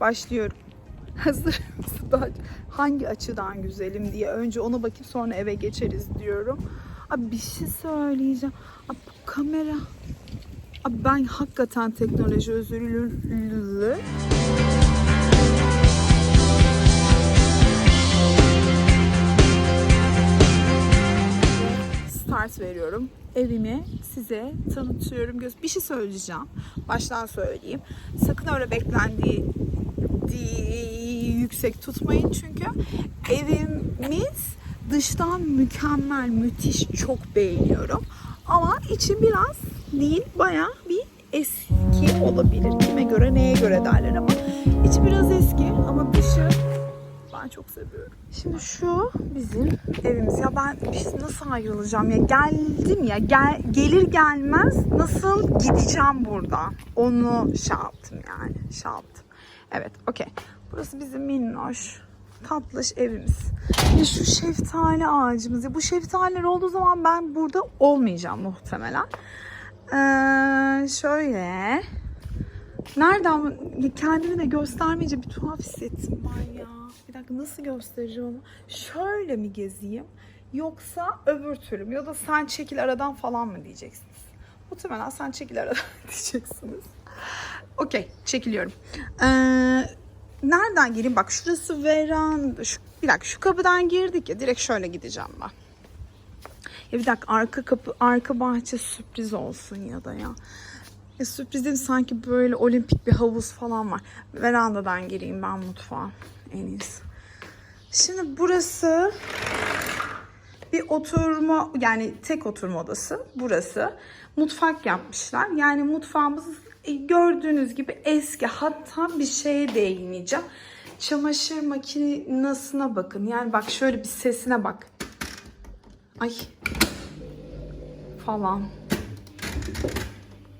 başlıyorum. Hazır Hangi açıdan güzelim diye önce ona bakıp sonra eve geçeriz diyorum. Abi bir şey söyleyeceğim. Abi bu kamera. Abi ben hakikaten teknoloji özürlü. Start veriyorum. Evimi size tanıtıyorum. Bir şey söyleyeceğim. Baştan söyleyeyim. Sakın öyle beklendiği di- yüksek tutmayın çünkü evimiz dıştan mükemmel, müthiş, çok beğeniyorum. Ama içi biraz değil, bayağı bir eski olabilir. Kime göre, neye göre derler ama içi biraz eski ama dışı ben çok seviyorum. Şimdi şu bizim evimiz. Ya ben nasıl ayrılacağım ya? Geldim ya. Gel, gelir gelmez nasıl gideceğim buradan? Onu şey yaptım yani. Şey yaptım. Evet, okey. Burası bizim minnoş, tatlış evimiz. Ve şu şeftali ağacımız. Ya bu şeftaliler olduğu zaman ben burada olmayacağım muhtemelen. Ee, şöyle. Nereden kendimi de göstermeyince bir tuhaf hissettim ben ya. Bir dakika nasıl göstereceğim onu? Şöyle mi gezeyim? Yoksa öbür türlü mü? Ya da sen çekil aradan falan mı diyeceksiniz? Muhtemelen sen çekil aradan diyeceksiniz. Okey çekiliyorum. Ee, nereden gireyim? Bak şurası veranda. Şu, bir dakika şu kapıdan girdik ya. Direkt şöyle gideceğim ben. Ya bir dakika arka kapı, arka bahçe sürpriz olsun ya da ya. E, sürprizim sanki böyle olimpik bir havuz falan var. Verandadan gireyim ben mutfağa en iyisi. Şimdi burası bir oturma yani tek oturma odası burası. Mutfak yapmışlar. Yani mutfağımız gördüğünüz gibi eski. Hatta bir şeye değineceğim. Çamaşır makinesine bakın. Yani bak şöyle bir sesine bak. Ay. Falan.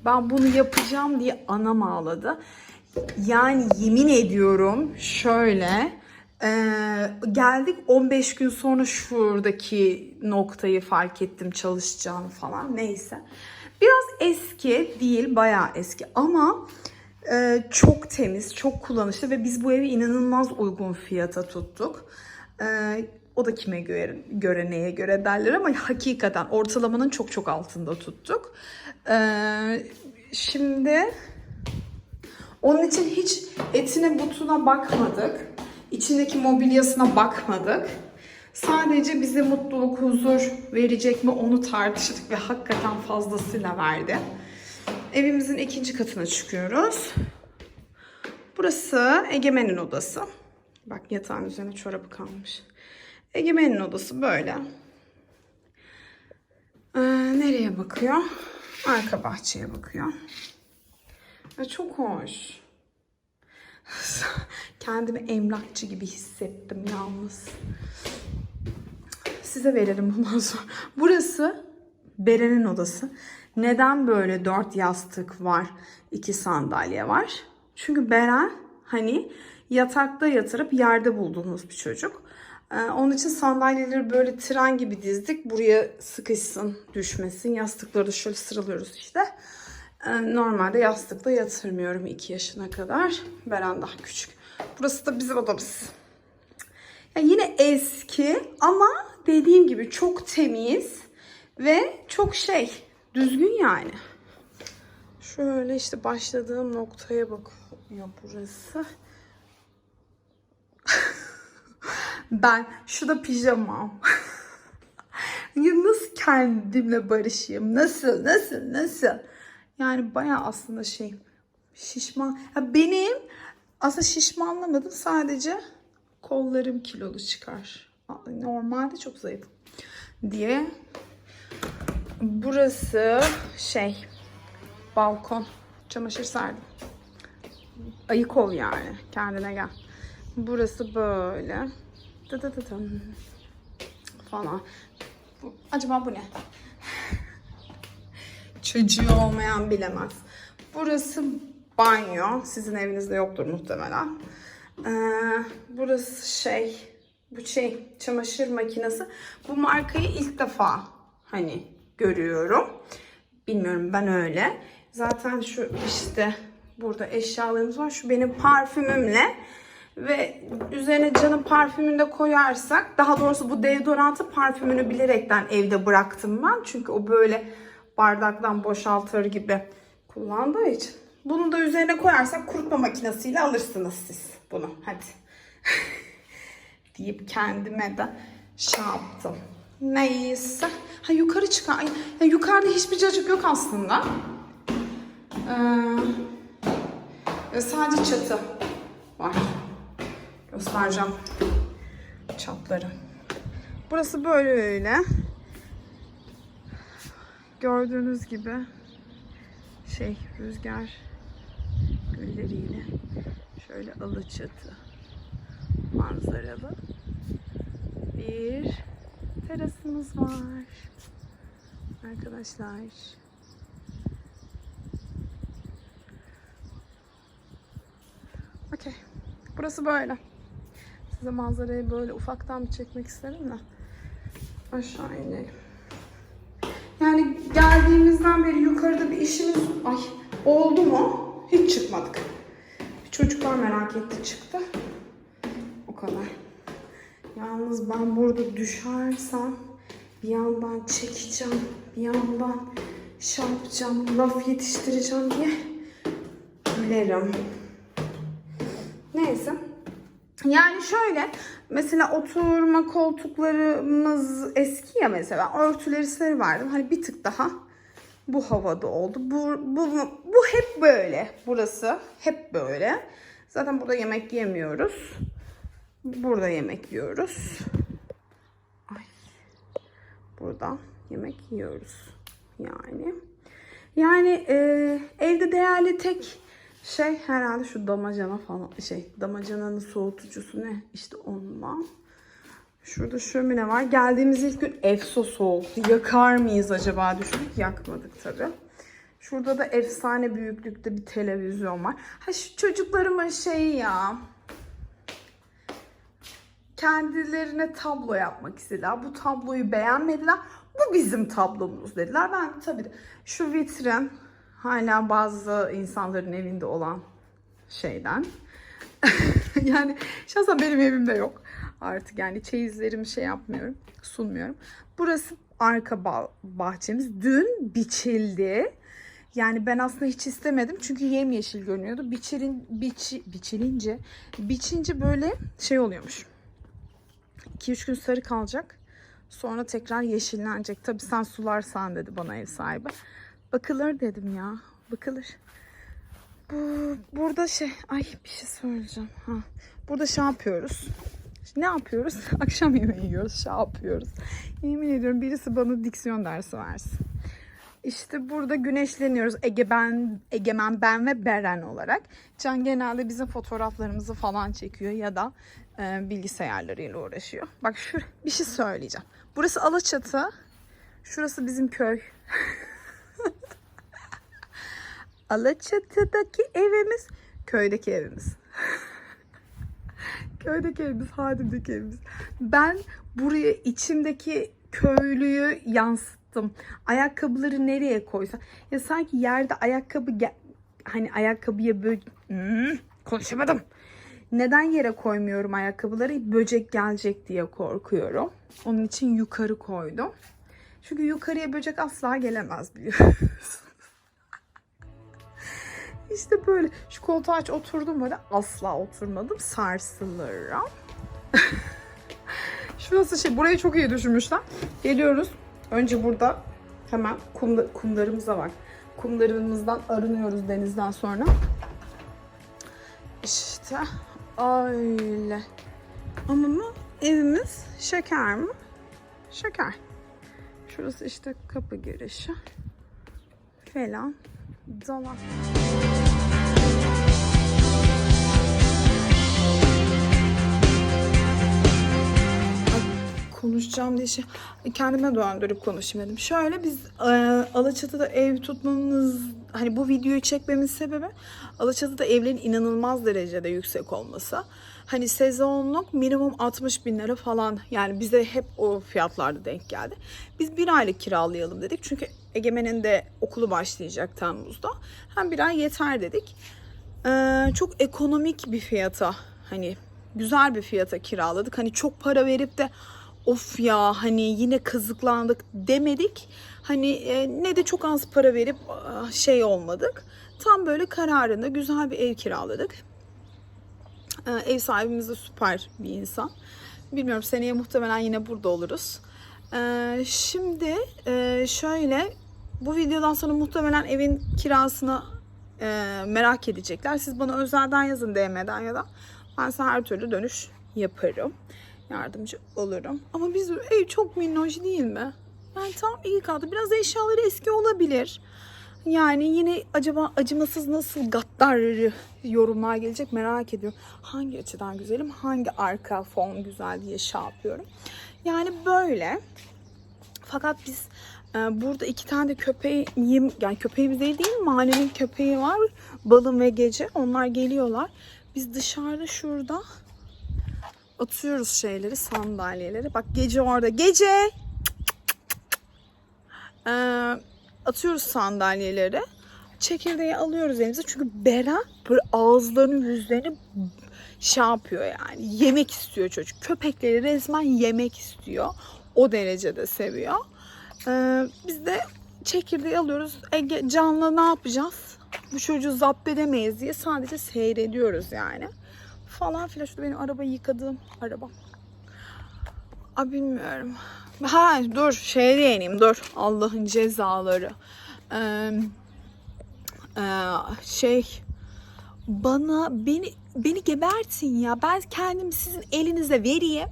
Ben bunu yapacağım diye anam ağladı. Yani yemin ediyorum şöyle e, geldik 15 gün sonra şuradaki noktayı fark ettim çalışacağını falan neyse. Biraz eski değil bayağı eski ama e, çok temiz çok kullanışlı ve biz bu evi inanılmaz uygun fiyata tuttuk. E, o da kime göre, göre neye göre derler ama hakikaten ortalamanın çok çok altında tuttuk. Ee, şimdi onun için hiç etine butuna bakmadık. İçindeki mobilyasına bakmadık. Sadece bize mutluluk, huzur verecek mi onu tartıştık ve hakikaten fazlasıyla verdi. Evimizin ikinci katına çıkıyoruz. Burası Egemen'in odası. Bak yatağın üzerine çorabı kalmış. Egemen'in odası böyle. Ee, nereye bakıyor? Arka bahçeye bakıyor. Ve çok hoş. Kendimi emlakçı gibi hissettim yalnız. Size veririm bundan sonra. Burası Beren'in odası. Neden böyle dört yastık var, iki sandalye var? Çünkü Beren hani yatakta yatırıp yerde bulduğumuz bir çocuk. Ee, onun için sandalyeleri böyle tren gibi dizdik. Buraya sıkışsın, düşmesin. Yastıkları da şöyle sıralıyoruz işte. Ee, normalde yastıkla yatırmıyorum 2 yaşına kadar. Beren daha küçük. Burası da bizim odamız. Ya yine eski ama dediğim gibi çok temiz ve çok şey düzgün yani. Şöyle işte başladığım noktaya bakıyor burası. Ben şu da pijamam. ya nasıl kendimle barışayım? Nasıl? Nasıl? Nasıl? Yani bayağı aslında şey şişman. Ya benim aslında şişmanlamadım. Sadece kollarım kilolu çıkar. Normalde çok zayıfım diye. Burası şey balkon. Çamaşır serdim. Ayık ol yani. Kendine gel. Burası böyle. Dı dı dı dım. Falan. Bu- Acaba bu ne? Çocuğu olmayan bilemez. Burası banyo. Sizin evinizde yoktur muhtemelen. Ee, burası şey, bu şey çamaşır makinesi. Bu markayı ilk defa hani görüyorum. Bilmiyorum ben öyle. Zaten şu işte Burada eşyalarımız var. Şu benim parfümümle ve üzerine canım parfümünü de koyarsak daha doğrusu bu deodorantı parfümünü bilerekten evde bıraktım ben. Çünkü o böyle bardaktan boşaltır gibi kullandığı için. Bunu da üzerine koyarsak kurutma makinesiyle alırsınız siz bunu. Hadi. deyip kendime de şey yaptım. Neyse. Ha yukarı çıkar. Ay, ya yukarıda hiçbir cacık yok aslında. Ee, sadece çatı var. Göstereceğim çatları. Burası böyle öyle. Gördüğünüz gibi şey rüzgar gülleriyle şöyle alıçatı manzaralı bir terasımız var. Arkadaşlar. Okey. Burası böyle. Size manzarayı böyle ufaktan bir çekmek istedim de. Aşağı inelim. Yani geldiğimizden beri yukarıda bir işimiz ay oldu mu? Hiç çıkmadık. Çocuklar merak etti çıktı. O kadar. Yalnız ben burada düşersem bir yandan çekeceğim, bir yandan şey yapacağım, laf yetiştireceğim diye gülerim. Neyse. Yani şöyle mesela oturma koltuklarımız eski ya mesela örtüleri sarı verdim. Hani bir tık daha bu havada oldu. Bu, bu, bu hep böyle. Burası hep böyle. Zaten burada yemek yemiyoruz. Burada yemek yiyoruz. Ay. Burada yemek yiyoruz. Yani. Yani e, evde değerli tek şey herhalde şu damacana falan şey damacananın soğutucusu ne işte ondan. Şurada şömine var. Geldiğimiz ilk gün efso soğuktu. Yakar mıyız acaba düşündük. Yakmadık tabii. Şurada da efsane büyüklükte bir televizyon var. Ha şu çocuklarımın şeyi ya. Kendilerine tablo yapmak istediler. Bu tabloyu beğenmediler. Bu bizim tablomuz dediler. Ben tabii de şu vitrin hala bazı insanların evinde olan şeyden. yani şahsen benim evimde yok. Artık yani çeyizlerimi şey yapmıyorum, sunmuyorum. Burası arka bah- bahçemiz. Dün biçildi. Yani ben aslında hiç istemedim çünkü yemyeşil görünüyordu. Biçilin, biçi, biçilince, biçince böyle şey oluyormuş. 2-3 gün sarı kalacak. Sonra tekrar yeşillenecek. Tabii sen sularsan dedi bana ev sahibi. Bakılır dedim ya. Bakılır. Bu, burada şey, ay bir şey söyleyeceğim. Ha. Burada şey yapıyoruz. Ne yapıyoruz? Akşam yemeği yiyoruz, şey yapıyoruz. Yemin ediyorum birisi bana diksiyon dersi versin. İşte burada güneşleniyoruz. Egemen, Egemen ben ve Beren olarak. Can genelde bizim fotoğraflarımızı falan çekiyor ya da e, bilgisayarlarıyla uğraşıyor. Bak şu bir şey söyleyeceğim. Burası Alaçatı. Şurası bizim köy. Alaçatı'daki evimiz, köydeki evimiz. köydeki evimiz, Hadim'deki evimiz. Ben buraya içimdeki köylüyü yansıttım. Ayakkabıları nereye koysam. Ya sanki yerde ayakkabı hani ayakkabıya böyle Hmm, konuşamadım. Neden yere koymuyorum ayakkabıları? Böcek gelecek diye korkuyorum. Onun için yukarı koydum. Çünkü yukarıya böcek asla gelemez biliyorsunuz. İşte böyle. Şu koltuğa aç oturdum böyle. Asla oturmadım. Sarsılırım. Şurası şey. Burayı çok iyi düşünmüşler. Geliyoruz. Önce burada hemen kumda, kumlarımıza bak. Kumlarımızdan arınıyoruz denizden sonra. İşte öyle. Ama mı evimiz şeker mi? Şeker. Şurası işte kapı girişi falan. Zaman. Konuşacağım diye şey kendime döndürüp konuşayım dedim. Şöyle biz e, Alaçatı'da ev tutmamız hani bu videoyu çekmemin sebebi Alaçatı'da evlerin inanılmaz derecede yüksek olması. Hani sezonluk minimum 60 bin lira falan yani bize hep o fiyatlarda denk geldi. Biz bir aylık kiralayalım dedik çünkü Egemen'in de okulu başlayacak Temmuz'da. Hem bir ay yeter dedik. Ee, çok ekonomik bir fiyata hani güzel bir fiyata kiraladık. Hani çok para verip de of ya hani yine kazıklandık demedik. Hani e, ne de çok az para verip şey olmadık. Tam böyle kararında güzel bir ev kiraladık. Ee, ev sahibimiz de süper bir insan. Bilmiyorum seneye muhtemelen yine burada oluruz. Ee, şimdi e, şöyle bu videodan sonra muhtemelen evin kirasını e, merak edecekler. Siz bana özelden yazın DM'den ya da ben size her türlü dönüş yaparım. Yardımcı olurum. Ama biz ev çok minnoş değil mi? Yani tam iyi kaldı. Biraz eşyaları eski olabilir. Yani yine acaba acımasız nasıl gaddar yorumlar gelecek merak ediyorum. Hangi açıdan güzelim, hangi arka fon güzel diye şey yapıyorum. Yani böyle. Fakat biz e, burada iki tane de köpeğim, yani köpeğimiz değil değil mahallenin köpeği var. Balım ve gece. Onlar geliyorlar. Biz dışarıda şurada atıyoruz şeyleri, sandalyeleri. Bak gece orada. Gece! Ee, atıyoruz sandalyeleri. Çekirdeği alıyoruz elimize. Çünkü Bera böyle ağızlarını yüzlerini şey yapıyor yani. Yemek istiyor çocuk. Köpekleri resmen yemek istiyor. O derecede seviyor. Ee, biz de çekirdeği alıyoruz. Ege canlı ne yapacağız? Bu çocuğu zapt edemeyiz diye sadece seyrediyoruz yani. Falan filan. Şurada benim arabayı yıkadığım araba. Aa, bilmiyorum. Ha dur şeye değineyim dur. Allah'ın cezaları. Ee, e, şey bana beni beni gebertin ya. Ben kendimi sizin elinize vereyim.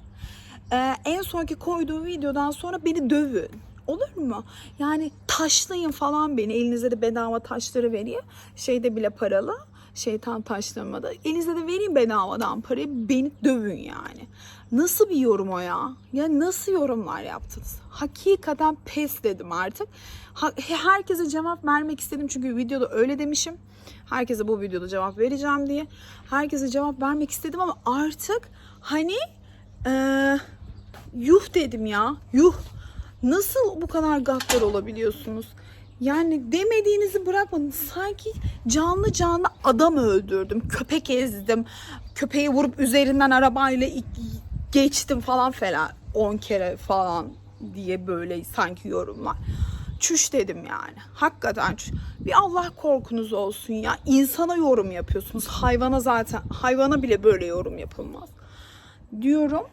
Ee, en sonki koyduğum videodan sonra beni dövün. Olur mu? Yani taşlayın falan beni. Elinize de bedava taşları vereyim. Şeyde bile paralı. Şeytan taşlamada. Elinize de vereyim bedavadan parayı. Beni dövün yani. Nasıl bir yorum o ya? Ya nasıl yorumlar yaptınız? Hakikaten pes dedim artık. Herkese cevap vermek istedim çünkü videoda öyle demişim. Herkese bu videoda cevap vereceğim diye. Herkese cevap vermek istedim ama artık hani eee yuh dedim ya. Yuh. Nasıl bu kadar gaddar olabiliyorsunuz? Yani demediğinizi bırakmadın. Sanki canlı canlı adam öldürdüm. Köpek ezdim. Köpeği vurup üzerinden arabayla geçtim falan falan. 10 kere falan diye böyle sanki yorumlar. Çüş dedim yani. Hakikaten çüş. Bir Allah korkunuz olsun ya. İnsana yorum yapıyorsunuz. Hayvana zaten hayvana bile böyle yorum yapılmaz. Diyorum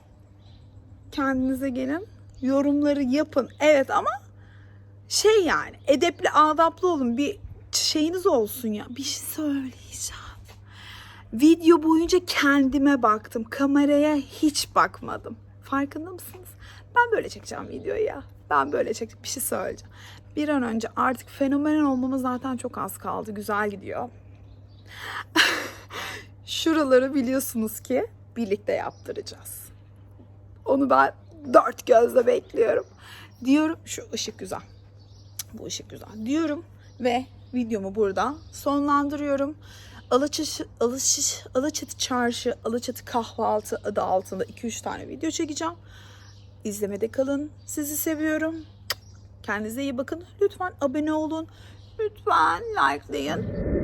kendinize gelin. Yorumları yapın. Evet ama şey yani edepli adaplı olun. Bir şeyiniz olsun ya. Bir şey söyleyeceğim. Video boyunca kendime baktım. Kameraya hiç bakmadım. Farkında mısınız? Ben böyle çekeceğim videoyu ya. Ben böyle çekeceğim. Bir şey söyleyeceğim. Bir an önce artık fenomen olmamız zaten çok az kaldı. Güzel gidiyor. Şuraları biliyorsunuz ki birlikte yaptıracağız. Onu ben dört gözle bekliyorum. Diyorum şu ışık güzel. Bu ışık güzel diyorum ve videomu burada sonlandırıyorum. Alaçatı, Alaçatı, Alaçatı Çarşı, Alaçatı Kahvaltı adı altında 2-3 tane video çekeceğim. İzlemede kalın. Sizi seviyorum. Kendinize iyi bakın. Lütfen abone olun. Lütfen likelayın.